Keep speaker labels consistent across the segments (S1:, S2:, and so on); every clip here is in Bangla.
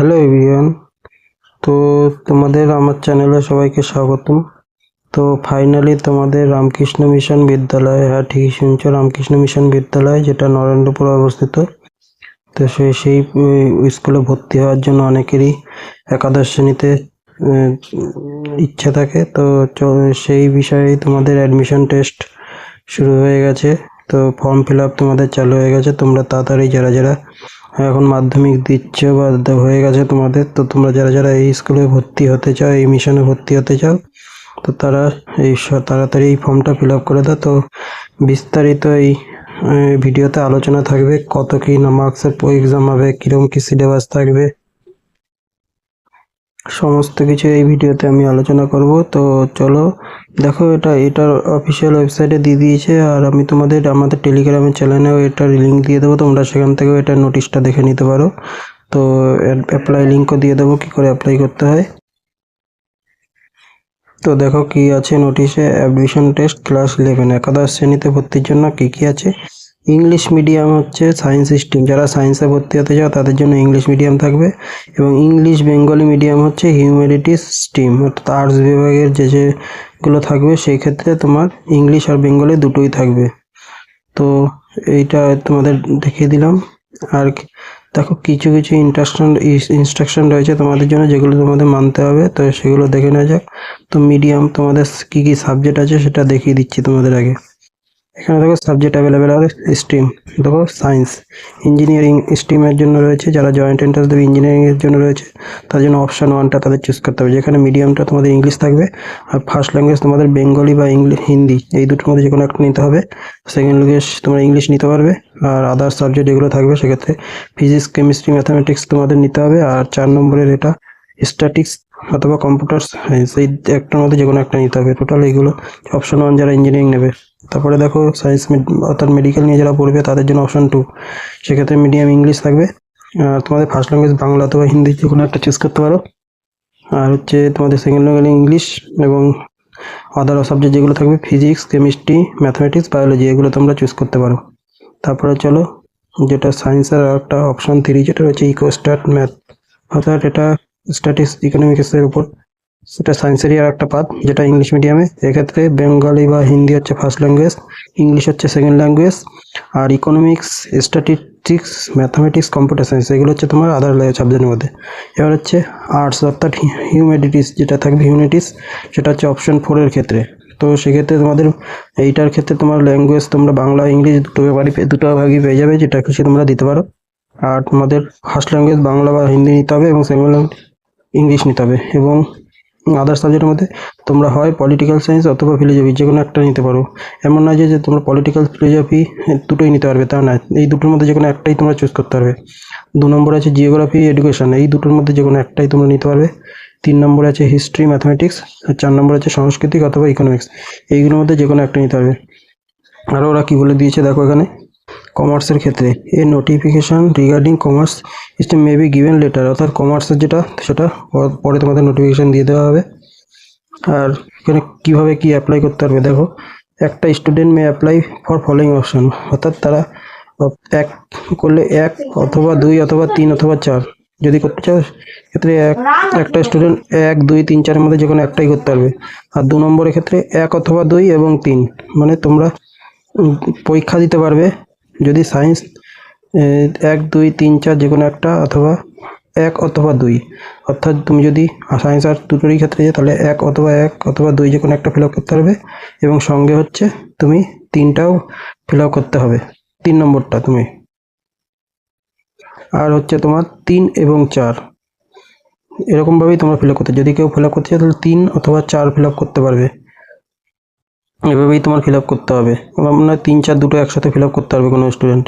S1: Hello everyone. তো তোমাদের আমার চ্যানেলে সবাইকে স্বাগতম। তো ফাইনালি তোমাদের রামকৃষ্ণ মিশন বিদ্যালয় হ্যাঁ ঠিকই শুনছো, রামকৃষ্ণ মিশন বিদ্যালয়, যেটা নরেন্দ্রপুরে অবস্থিত। তো সেই সেই স্কুলে ভর্তি হওয়ার জন্য অনেকেরই একাদশ শ্রেণীতে ইচ্ছা থাকে। তো সেই বিষয়ে তোমাদের অ্যাডমিশন টেস্ট শুরু হয়ে গেছে। তো ফর্ম ফিল আপ তোমাদের চালু হয়ে গেছে। তোমরা তাড়াতাড়ি যারা যারা এখন মাধ্যমিক দিচ্ছ বা হয়ে গেছে তোমাদের, তো তোমরা যারা যারা এই স্কুলে ভর্তি হতে চাও, এই মিশনে ভর্তি হতে চাও, তো তারা এই তাড়াতাড়ি এই ফর্মটা ফিল আপ করে দাও। তো বিস্তারিত এই ভিডিওতে আলোচনা থাকবে, কত কী মার্কসের এক্সাম হবে কীরকম কী সিলেবাস থাকবে সমস্ত কিছু এই ভিডিওতে আমি আলোচনা করব। তো চলো, দেখো এটা এটার অফিসিয়াল ওয়েবসাইটে দিয়ে দিয়েছে। আর আমি তোমাদের, আমাদের টেলিগ্রামের চ্যানেলেও এটার লিঙ্ক দিয়ে দেবো। তোমরা সেখান থেকেও এটার নোটিশটা দেখে নিতে পারো। তো অ্যাপ্লাই লিঙ্কও দিয়ে দেবো, কী করে অ্যাপ্লাই করতে হয়। তো দেখো কি আছে নোটিশে অ্যাডমিশন টেস্ট ক্লাস ইলেভেন একাদশ শ্রেণীতে ভর্তির জন্য কি কি আছে? ইংলিশ মিডিয়াম হচ্ছে সায়েন্স স্ট্রিম যারা সায়েন্সে ভর্তি হতে চাও, তাদের জন্য ইংলিশ মিডিয়াম থাকবে এবং ইংলিশ বেঙ্গলি মিডিয়াম হচ্ছে হিউম্যানিটিস স্ট্রিম অর্থাৎ আর্টস বিভাগের যে যেগুলো থাকবে, সেই ক্ষেত্রে তোমার ইংলিশ আর বেঙ্গলি দুটোই থাকবে। তো এইটা তোমাদের দেখিয়ে দিলাম। আর দেখো, কিছু কিছু ইন্ট্রাকশন ইনস্ট্রাকশন রয়েছে তোমাদের জন্য, যেগুলো তোমাদের মানতে হবে। তো সেগুলো দেখে নেওয়া যাক। তো মিডিয়াম তোমাদের কি কি সাবজেক্ট আছে সেটা দেখিয়ে দিচ্ছি তোমাদের আগে। এখানে দেখো সাবজেক্ট অ্যাভেলেবেল আছে স্ট্রিম দেখো সায়েন্স ইঞ্জিনিয়ারিং স্ট্রিমের জন্য রয়েছে, যারা জয়েন্ট এন্ট্রান্স দেবে ইঞ্জিনিয়ারিং এর জন্য রয়েছে, তার জন্য অপশন ওয়ানটা তাদের চুজ করতে হবে, যেখানে মিডিয়ামটা তোমাদের ইংলিশ থাকবে, আর ফার্স্ট ল্যাঙ্গুয়েজ তোমাদের বেঙ্গলি বা ইংলিশ হিন্দি এই দুটোর মধ্যে যে কোনো একটা নিতে হবে সেকেন্ড ল্যাঙ্গুয়েজ তোমরা ইংলিশ নিতে পারবে, আর আদার সাবজেক্ট এগুলো থাকবে সেক্ষেত্রে ফিজিক্স কেমিস্ট্রি ম্যাথামেটিক্স তোমাদের নিতে হবে, আর চার নম্বরের এটা স্ট্যাটিক্স অথবা কম্পিউটার সায়েন্স এই একটার মধ্যে যে কোনো একটা নিতে হবে টোটাল এইগুলো অপশন ওয়ান যারা ইঞ্জিনিয়ারিং নেবে। তারপরে দেখো সায়েন্স অর্থাৎ মেডিকেল নিয়ে যারা পড়বে তাদের জন্য অপশন টু সেক্ষেত্রে মিডিয়াম ইংলিশ থাকবে। আর তোমাদের ফার্স্ট ল্যাঙ্গুয়েজ বাংলা অথবা হিন্দি যে কোনো একটা চুজ করতে পারো। আর হচ্ছে তোমাদের সেকেন্ড ল্যাঙ্গুয়েজ ইংলিশ এবং আদার সাবজেক্ট যেগুলো থাকবে ফিজিক্স কেমিস্ট্রি ম্যাথমেটিক্স বায়োলজি এগুলো তোমরা চুজ করতে পারো। তারপরে চলো, যেটা সায়েন্সের আর একটা অপশন থ্রি যেটা রয়েছে ইকো ম্যাথ অর্থাৎ এটা স্ট্যাটিক্স ইকোনমিক্সের উপর। সেটা সায়েন্সেরই আর একটা পাত যেটা ইংলিশ মিডিয়ামে এক্ষেত্রে বেঙ্গলি বা হিন্দি হচ্ছে ফার্স্ট ল্যাঙ্গুয়েজ ইংলিশ হচ্ছে সেকেন্ড ল্যাঙ্গুয়েজ আর economics statistics mathematics computer science এগুলো হচ্ছে তোমার আদার সাবজেক্টের মধ্যে। এবার হচ্ছে আর্টস অর্থাৎ হিউম্যানিটিস যেটা থাকবে হিউম্যানিটিস সেটা হচ্ছে অপশন ফোরের ক্ষেত্রে। তো সেক্ষেত্রে তোমাদের এইটার ক্ষেত্রে তোমার ল্যাঙ্গুয়েজ তোমরা বাংলা ইংলিশ দুটো ব্যাপারই দুটো ভাগই পেয়ে যাবে, যেটা খুশি তোমরা দিতে পারো। আর তোমাদের ফার্স্ট ল্যাঙ্গুয়েজ বাংলা বা হিন্দি নিতে হবে এবং সেকেন্ড ল্যাঙ্গুয়েজ ইংলিশ নিতে হবে। এবং আদার সাবজেক্টের মধ্যে, তোমরা হয় পলিটিক্যাল সায়েন্স অথবা ফিলোজফি যে কোনো একটা নিতে পারো। এমন নয় যে তোমরা পলিটিক্যাল ফিলোজফি দুটোই নিতে পারবে, তা না এই দুটোর মধ্যে যে কোনো একটাই তোমরা চুজ করতে পারবে। দু নম্বর আছে জিওগ্রাফি এডুকেশন এই দুটোর মধ্যে যে কোনো একটাই তোমরা নিতে পারবে। তিন নম্বর আছে হিস্ট্রি ম্যাথমেটিক্স আর চার নম্বর আছে সাংস্কৃতিক অথবা ইকোনমিক্স এইগুলোর মধ্যে যে কোনো একটা নিতে হবে আরও ওরা কী বলে দিয়েছে, দেখো এখানে। কমার্সের ক্ষেত্রে। A notification regarding commerce is may be given later অর্থাৎ কমার্সের যেটা, সেটা পরে তোমাদের নোটিফিকেশান দিয়ে দেওয়া হবে। আর এখানে কীভাবে কি অ্যাপ্লাই করতে পারবে, দেখো। একটা student may apply for following option অর্থাৎ তারা এক করলে এক অথবা দুই অথবা তিন অথবা চার। যদি করতে চাও, ক্ষেত্রে এক একটা স্টুডেন্ট এক, দুই, তিন, চারের মধ্যে যে কোনো একটাই করতে পারবে। আর দু নম্বরের ক্ষেত্রে এক অথবা দুই এবং তিন। মানে তোমরা পরীক্ষা দিতে পারবে। যদি সায়েন্স এক, দুই, তিন, চার যে কোনো একটা অথবা এক অথবা দুই, অর্থাৎ তুমি যদি সায়েন্স আর দুটোরই ক্ষেত্রে যে তাহলে এক অথবা এক অথবা দুই যে কোনো একটা ফিল করতে পারবে এবং সঙ্গে হচ্ছে তুমি তিনটাও ফিল করতে হবে, তিন নম্বরটা তুমি। আর হচ্ছে তোমার তিন এবং চার, এরকমভাবেই তোমরা ফিল করতে, যদি কেউ ফিল করতে চায় তাহলে তিন অথবা চার ফিল করতে পারবে। এভাবেই তোমার ফিল করতে হবে। আমার তিন, চার দুটো একসাথে ফিল করতে পারবে কোনো স্টুডেন্ট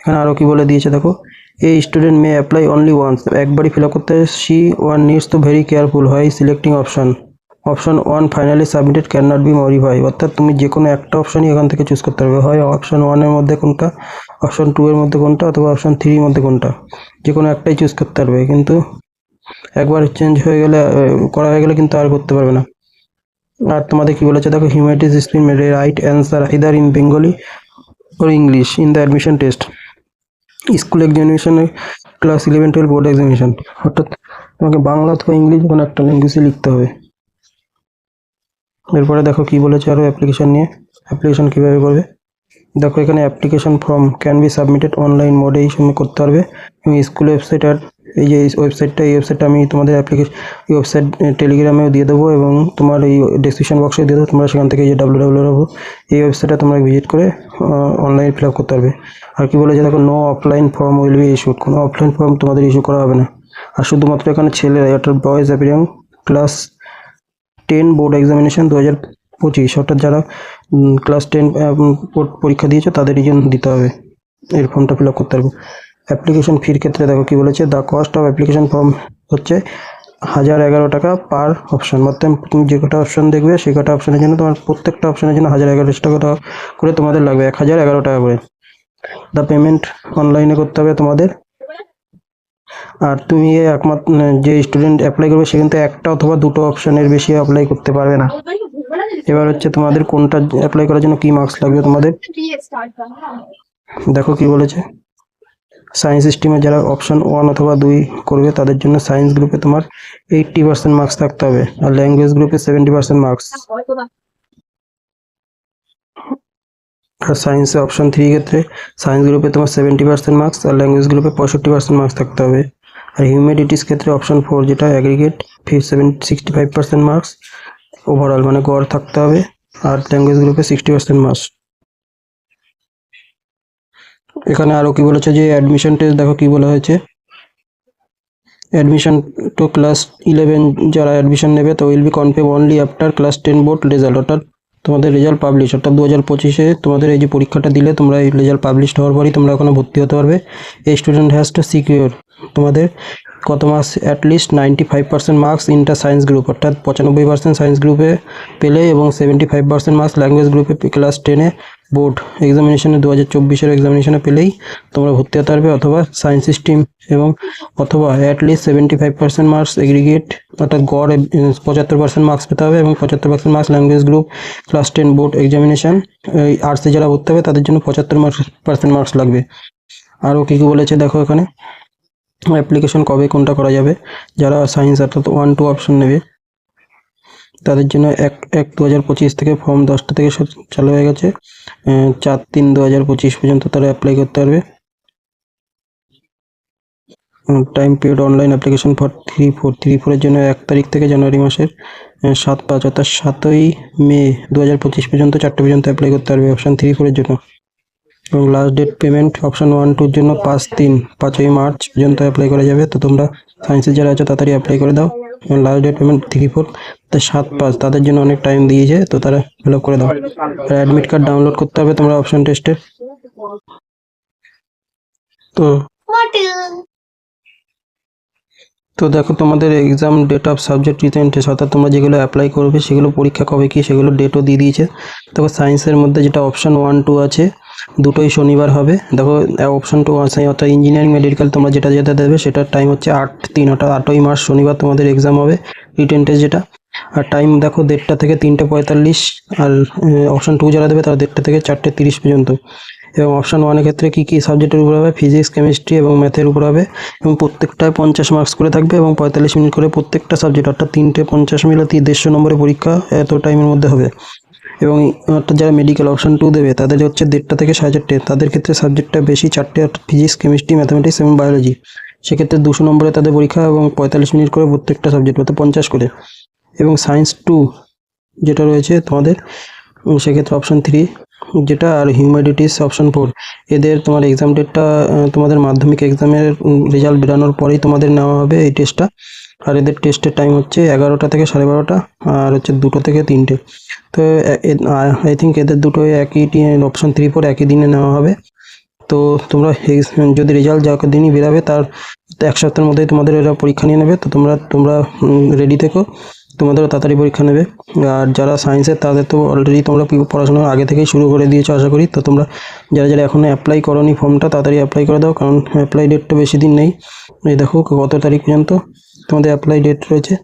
S1: এখানে আরও কি বলে দিয়েছে দেখো? এই student may apply only once একবারই ফিল করতে see one needs to very careful হয় selecting option option one finally submitted can not be modify অর্থাৎ তুমি যে কোনো একটা অপশানই এখান থেকে চুজ করতে পারবে। হয় অপশান ওয়ানের মধ্যে কোনটা অপশান টু এর মধ্যে কোনটা, অথবা অপশন থ্রির মধ্যে কোনটা। যে কোনো একটাই চুজ করতে পারবে। কিন্তু একবার চেঞ্জ হয়ে গেলে করা হয়ে গেলে কিন্তু আর করতে পারবে না। আর তোমাদের কি বলেছে? দেখো humanities stream write answer either in Bengali or English in the admission test. School এক্সামিনেশনে class eleven twelve board examination অর্থাৎ তোমাকে বাংলা অথবা ইংলিশ কোনো একটা ল্যাঙ্গুয়েজে লিখতে হবে। এরপরে দেখো কি বলেছে আরও অ্যাপ্লিকেশন নিয়ে। অ্যাপ্লিকেশন কীভাবে করবে? দেখো, এখানে application form can be submitted online মোডে এই সময় করতে পারবে। এবং স্কুল ওয়েবসাইট আর এই যে ওয়েবসাইটটা এই ওয়েবসাইটটা আমি তোমাদের অ্যাপ্লিকেশন এই ওয়েবসাইট টেলিগ্রামেও দিয়ে দেবো এবং তোমার এই ডিসক্রিপশন বক্সে দিয়ে দেবো। তোমরা সেখান থেকে যে যে ডাব্লিউ ডাব্লিউ এই ওয়েবসাইটটা তোমরা ভিজিট করে অনলাইন ফিল আপ করতে পারবে। আর কি বলেছে দেখো no offline form will be issued কোনো অফলাইন ফর্ম তোমাদের ইস্যু করা হবে না। আর শুধুমাত্র এখানে ছেলেরা অর্থাৎ boys appearing class ten board examination দু হাজার পঁচিশ। অর্থাৎ যারা ক্লাস টেন পরীক্ষা দিয়েছে, তাদেরই জন্য দিতে হবে। এর ফর্মটা ফিল আপ করতে হবে অ্যাপ্লিকেশন ফির ক্ষেত্রে দেখো কি বলেছে the cost of application form হচ্ছে হাজার এগারো টাকা পার অপশন মধ্যে তুমি যে কটা অপশন দেখবে, সেই কটা অপশনের জন্য তোমার প্রত্যেকটা অপশনের জন্য হাজার এগারোশো টাকা করে তোমাদের লাগবে, এক হাজার এগারো টাকা করে। দ্য পেমেন্ট অনলাইনে করতে হবে তোমাদের। আর তুমি একমাত্র যে স্টুডেন্ট অ্যাপ্লাই করবে, সে কিন্তু একটা অথবা দুটো অপশনের বেশি অ্যাপ্লাই করতে পারবে না। এবার হচ্ছে তোমাদের কোনটা অ্যাপ্লাই করার জন্য কি মার্কস লাগবে তোমাদের? দেখো কি বলেছে। সায়েন্স স্ট্রিমে যারা অপশন ওয়ান অথবা দুই করবে, তাদের জন্য সায়েন্স গ্রুপে তোমার এইট্টি পার্সেন্ট মার্কস থাকতে হবে আর ল্যাঙ্গুয়েজ গ্রুপে সেভেন্টি পার্সেন্ট মার্কস আর সায়েন্সে অপশন থ্রি ক্ষেত্রে সায়েন্স গ্রুপে তোমার সেভেন্টি পার্সেন্ট মার্কস আর ল্যাঙ্গুয়েজ গ্রুপে পঁয়ষট্টি পার্সেন্ট মার্কস থাকতে হবে। আর হিউম্যানিটিস ক্ষেত্রে অপশন ফোর যেটা aggregate fif seven sixty five percent marks overall মানে গড় থাকতে হবে আর ল্যাঙ্গুয়েজ গ্রুপে সিক্সটি পার্সেন্ট মার্কস এখানে আরও কি বলেছে যে অ্যাডমিশন টেস্ট দেখো কি বলা হয়েছে। অ্যাডমিশন টু ক্লাস ইলেভেন যারা অ্যাডমিশন নেবে, তো will be confirm only after class ten board result অর্থাৎ তোমাদের রেজাল্ট পাবলিশ অর্থাৎ দু হাজার পঁচিশে তোমাদের এই যে পরীক্ষাটা দিলে, তোমরা এই রেজাল্ট পাবলিশ হওয়ার পরই তোমরা ওখানে ভর্তি হতে পারবে। এই স্টুডেন্ট হ্যাজ টু সিকিউর তোমাদের কত marks at least ninety five percent marks inter science group অর্থাৎ পঁচানব্বই পার্সেন্ট সায়েন্স গ্রুপে পেলে এবং seventy five percent marks language গ্রুপে ক্লাস টেনে বোর্ড এক্সামিনেশনে দু হাজার চব্বিশের এক্সামিনেশনে পেলেই তোমরা ভর্তি হতে পারবে অথবা সায়েন্স স্ট্রিম এবং অথবা at least seventy five percent marks aggregate অর্থাৎ গড় পঁচাত্তর পার্সেন্ট মার্কস পেতে হবে এবং পঁচাত্তর percent marks language group class ten board examination এই আর্টসে যারা ভর্তি হবে তাদের জন্য পঁচাত্তর পার্সেন্ট মার্কস লাগবে। আরও কী কী বলেছে দেখো এখানে। অ্যাপ্লিকেশন কবে কোনটা করা যাবে? যারা সায়েন্স অর্থাৎ ওয়ান টু অপশন নেবে। তাদের জন্য এক এক দু হাজার পঁচিশ থেকে ফর্ম দশটা থেকে চালু হয়ে গেছে। চার তিন দু হাজার পঁচিশ পর্যন্ত তারা অ্যাপ্লাই করতে পারবে। Time period online application for three four three ফোরের জন্য এক তারিখ থেকে জানুয়ারি মাসের সাত, পাঁচ অর্থাৎ সাতই মে দু হাজার পঁচিশ পর্যন্ত চারটে পর্যন্ত অ্যাপ্লাই করতে পারবে অপশন থ্রি ফোরের জন্য। এবং last date payment option one টুর জন্য পাঁচ তিন, পাঁচই মার্চ পর্যন্ত অ্যাপ্লাই করা যাবে। তো তোমরা সায়েন্সের যারা আছে তাড়াতাড়ি অ্যাপ্লাই করে দাও। Last date payment three four সাত পাঁচ, তাদের জন্য অনেক টাইম দিয়েছে, তো তারা ফিল করে দাও। আর অ্যাডমিট কার্ড ডাউনলোড করতে হবে তোমরা অপশন টেস্টে তো তো দেখো তোমাদের exam date of subject written test অর্থাৎ তোমরা যেগুলো অ্যাপ্লাই করবে, সেগুলো পরীক্ষা কবে কি, সেগুলো ডেটও দিয়ে দিয়েছে। দেখো সায়েন্সের মধ্যে যেটা অপশন ওয়ান টু আছে দুটোই শনিবার হবে। দেখো অপশন টু আছে, অর্থাৎ ইঞ্জিনিয়ারিং মেডিকেল তোমরা যেটা যেটা দেবে সেটার টাইম হচ্ছে আট, তিন, অর্থাৎ আটই মার্চ শনিবার তোমাদের এক্সাম হবে রিটেন টেস্ট যেটা। আর টাইম দেখো দেড়টা থেকে তিনটে পঁয়তাল্লিশ, আর অপশন টু যারা দেবে তারা দেড়টা থেকে চারটে তিরিশ পর্যন্ত। এবং অপশন ওয়ানের ক্ষেত্রে কী কী সাবজেক্টের উপর হবে? ফিজিক্স কেমিস্ট্রি এবং ম্যাথের উপর হবে। এবং প্রত্যেকটায় পঞ্চাশ মার্কস করে থাকবে এবং পঁয়তাল্লিশ মিনিট করে প্রত্যেকটা সাবজেক্ট অর্থাৎ তিনটে পঞ্চাশ মিনিট দেড়শো নম্বরের পরীক্ষা এত টাইমের মধ্যে হবে। এবং যারা মেডিকেল অপশন টু দেবে, তাদের হচ্ছে দেড়টা থেকে সাড়ে চারটে। তাদের ক্ষেত্রে সাবজেক্টটা বেশি, চারটে ফিজিক্স কেমিস্ট্রি ম্যাথামেটিক্স এবং বায়োলজি সেক্ষেত্রে দুশো নম্বরে তাদের পরীক্ষা এবং পঁয়তাল্লিশ মিনিট করে প্রত্যেকটা সাবজেক্ট অর্থাৎ পঞ্চাশ করে। এবং সায়েন্স টু যেটা রয়েছে তোমাদের সেক্ষেত্রে অপশন থ্রি যেটা আর হিউম্যানিটিস অপশন ফোর এদের তোমার এক্সাম ডেটটা তোমাদের মাধ্যমিক এক্সামের রেজাল্ট বেরানোর পরেই তোমাদের নেওয়া হবে এই টেস্টটা আর এদের টেস্টের টাইম হচ্ছে এগারোটা থেকে সাড়ে বারোটা, আর হচ্ছে দুটো থেকে তিনটে। তো আই থিঙ্ক এদের দুটো একই অপশন থ্রি ফোর একই দিনে নেওয়া হবে। তো তোমরা যদি রেজাল্ট যা দিনই বেরাবে, তার এক সপ্তাহের মধ্যেই তোমাদের এরা পরীক্ষা নিয়ে নেবে। তো তোমরা তোমরা রেডি থেকো, তোমাদেরও তাড়াতাড়ি পরীক্ষা নেবে। আর যারা সায়েন্সের তাদের তো অলরেডি তোমরা পড়াশোনা আগে থেকেই শুরু করে দিয়েছ, আশা করি। তো তোমরা যারা যারা এখনও অ্যাপ্লাই করোনি ফর্মটা তাড়াতাড়ি অ্যাপ্লাই করে দাও, কারণ অ্যাপ্লাই ডেটটা বেশি দিন নেই। এই দেখো কত তারিখ পর্যন্ত। তোমাদের অ্যাপ্লাই ডেট রয়েছে।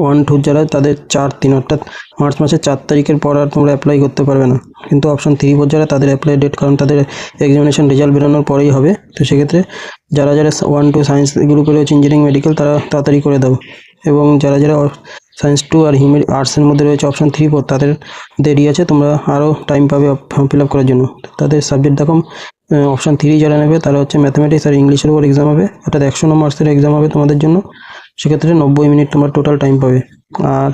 S1: ওয়ান টু যারা তাদের চার তিন, অর্থাৎ মার্চ মাসের চার তারিখের পর আর তোমরা অ্যাপ্লাই করতে পারবে না। কিন্তু অপশন থ্রি ফোর যারা তাদের অ্যাপ্লাই ডেট কারণ তাদের এক্সামিনেশন রেজাল্ট বেরোনোর পরেই হবে। তো সেক্ষেত্রে যারা যারা ওয়ান টু সায়েন্স গ্রুপে রয়েছে ইঞ্জিনিয়ারিং মেডিকেল তারা তাড়াতাড়ি করে দেবো এবং যারা যারা সায়েন্স টু আর হিউম্যান আর্টসের মধ্যে রয়েছে অপশন থ্রি ফোর তাদের দেরি আছে, তোমরা আরও টাইম পাবে ফিল আপ করার জন্য। তাদের সাবজেক্ট দেখো অপশন থ্রি যারা নেবে, তারা হচ্ছে ম্যাথামেটিক্স আর ইংলিশের উপর এক্সাম হবে। অর্থাৎ একশো নম্বরসের এক্সাম হবে তোমাদের জন্য। সেক্ষেত্রে নব্বই মিনিট তোমার টোটাল টাইম পাবে। আর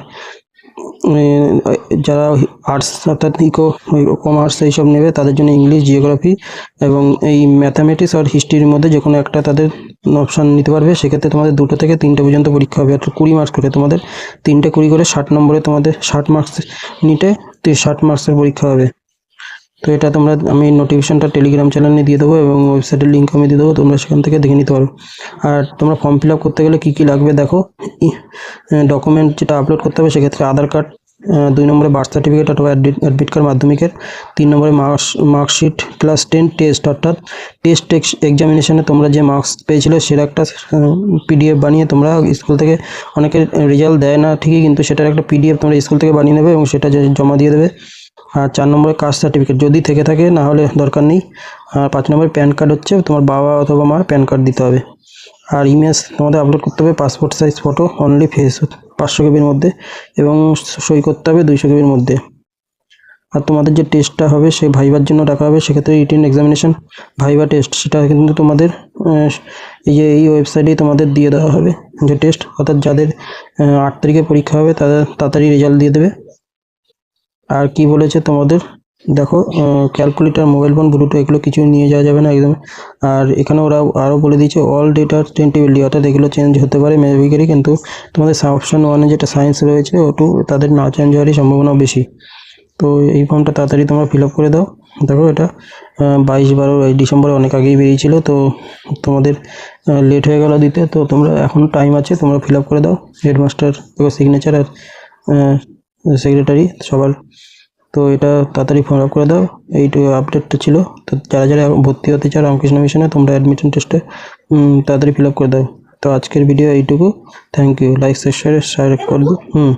S1: যারা আর্টস অর্থাৎ ইকো কমার্স এইসব নেবে, তাদের জন্য ইংলিশ জিওগ্রাফি এবং এই ম্যাথামেটিক্স আর হিস্ট্রির মধ্যে যে কোনো একটা তাদের অপশান নিতে পারবে। সেক্ষেত্রে তোমাদের দুটো থেকে তিনটে পর্যন্ত পরীক্ষা হবে। অর্থাৎ কুড়ি মার্কস করে তোমাদের। তিনটে কুড়ি করে ষাট নম্বরে তোমাদের ষাট মার্কস নিটে ষাট মার্কসের পরীক্ষা হবে। তো এটা তোমরা, আমি নোটিফিকেশনটা টেলিগ্রাম চ্যানেলে দিয়ে দেবো এবং ওয়েবসাইটের লিঙ্ক আমি দিয়ে দেবো, তোমরা সেখান থেকে দেখে নিতে পারো। আর তোমরা ফর্ম ফিল করতে গেলে কী কী লাগবে দেখো। ডকুমেন্ট যেটা আপলোড করতে হবে সেক্ষেত্রে আধার কার্ড দুই নম্বরে বার্থ সার্টিফিকেট অথবা অ্যাডমিট কার্ড মাধ্যমিকের, তিন নম্বরে marks marksheet class ten test অর্থাৎ টেস্ট এক্সামিনেশনে তোমরা যে মার্কস পেয়েছিলে সেটা একটা পিডিএফ বানিয়ে তোমরা স্কুল থেকে অনেকে রেজাল্ট দেয় না ঠিকই, কিন্তু সেটার একটা পিডিএফ তোমরা স্কুল থেকে বানিয়ে নেবে এবং সেটা জমা দিয়ে দেবে। আর চার নম্বরে কাস্ট সার্টিফিকেট যদি থেকে থাকে না হলে দরকার নেই। আর পাঁচ নম্বরে প্যান কার্ড হচ্ছে তোমার বাবা অথবা মার প্যান কার্ড দিতে হবে। আর ইমেজ তোমাদের আপলোড করতে হবে passport size photo only face পাঁচশো কেবির মধ্যে এবং সই করতে হবে দুইশো কেবির মধ্যে। আর তোমাদের যে টেস্টটা হবে সেই ভাইবার জন্য রাখা হবে। সেক্ষেত্রে রিটেন এক্সামিনেশন ভাইবা টেস্ট সেটা কিন্তু তোমাদের এই যে, এই ওয়েবসাইটেই তোমাদের দিয়ে দেওয়া হবে। যে টেস্ট অর্থাৎ যাদের আট তারিখে পরীক্ষা হবে, তাদের তাড়াতাড়ি রেজাল্ট দিয়ে দেবে। আর কি বলেছে তোমাদের? দেখো ক্যালকুলেটর মোবাইল ফোন ব্লুটুথ এগুলো কিছু নিয়ে যাওয়া যাবে না একদম আর এখানে ওরা আরও বলে দিয়েছে অল ডেটা টেন্টিবিলিটি অর্থাৎ এগুলো চেঞ্জ হতে পারে মেভিকারি কিন্তু তোমাদের অপশন ওয়ানে যেটা সায়েন্স রয়েছে, ওটু তাদের না চেঞ্জ হওয়ারই সম্ভাবনা বেশি। তো এই ফর্মটা তাড়াতাড়ি তোমরা ফিল করে দাও। দেখো এটা বাইশ বারো ডিসেম্বরে অনেক আগেই বেরিয়েছিল, তো তোমাদের লেট হয়ে গেল দিতে। তো তোমরা এখন টাইম আছে, তোমরা ফিল করে দাও হেডমাস্টার সিগনেচার আর সেক্রেটারি সবার। তো এটা তাড়াতাড়ি ফর্ম আপ করে দাও। এইটু আপডেটটা ছিল। তো যারা যারা ভর্তি হতে চাও রামকৃষ্ণ মিশনে তোমরা অ্যাডমিশন টেস্টে তাড়াতাড়ি ফিল আপ করে দাও। তো আজকের ভিডিও এইটুকু। Thank you like share share দিও হুম।